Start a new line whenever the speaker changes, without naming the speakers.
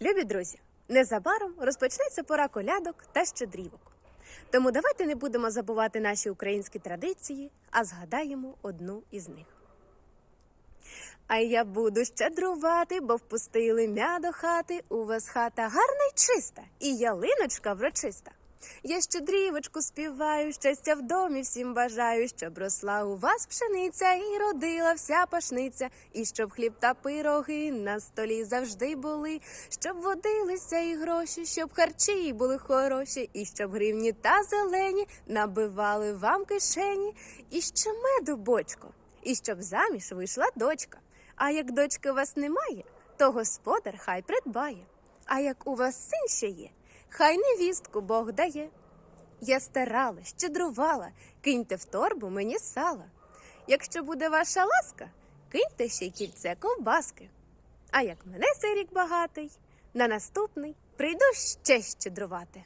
Любі друзі, незабаром розпочнеться пора колядок та щедрівок. Тому давайте не будемо забувати наші українські традиції, а згадаємо одну із них. А я буду щедрувати, бо впустили м'я до хати. У вас хата гарна й чиста, і ялиночка врочиста. Я щедрівочку співаю, щастя в домі всім бажаю, щоб росла у вас пшениця і родила вся пашниця, і щоб хліб та пироги на столі завжди були, щоб водилися і гроші, щоб харчі були хороші, і щоб гривні та зелені набивали вам кишені, і ще меду бочко, і щоб заміж вийшла дочка. А як дочки у вас немає, то господар хай придбає. А як у вас син ще є, хай невістку Бог дає. Я старала, щедрувала, киньте в торбу мені сала. Якщо буде ваша ласка, киньте ще й кільце ковбаски. А як мене цей рік багатий, на наступний прийду ще щедрувати.